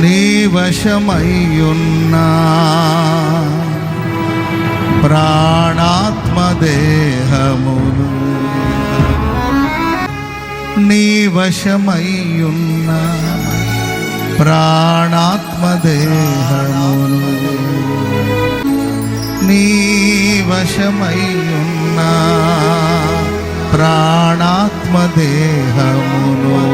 నీ వశమయ్యున్నా. ప్రాణాత్మదేహములు నీ వశమయ్యున్నా. ప్రాణాత్మదేహములు నీ వశమయ్యున్నా. ప్రాణాత్మదేహములు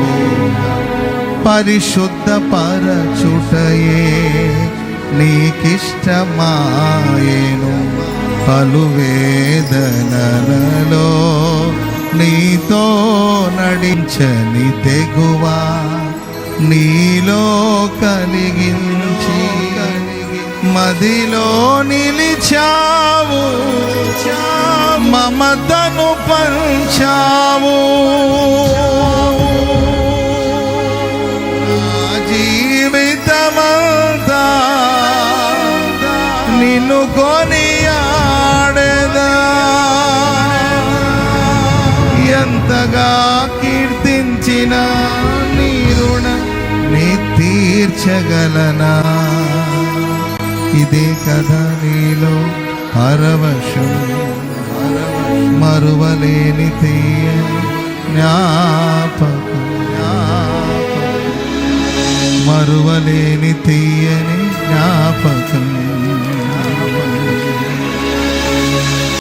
పరిశుద్ధ పరచుటయే నీకిష్టమాయేను పలు వేదనలలో నీతో నడించని తెగువా నీలో కలిగించి మదిలో నిలిచావు మమతను పంచా నిన్ను కొని ఎంతగా కీర్తించిన నీ నీ తీర్చగలనా? ఇదే కదా నీలో పరవశం మరువలేని తీయ జ్ఞా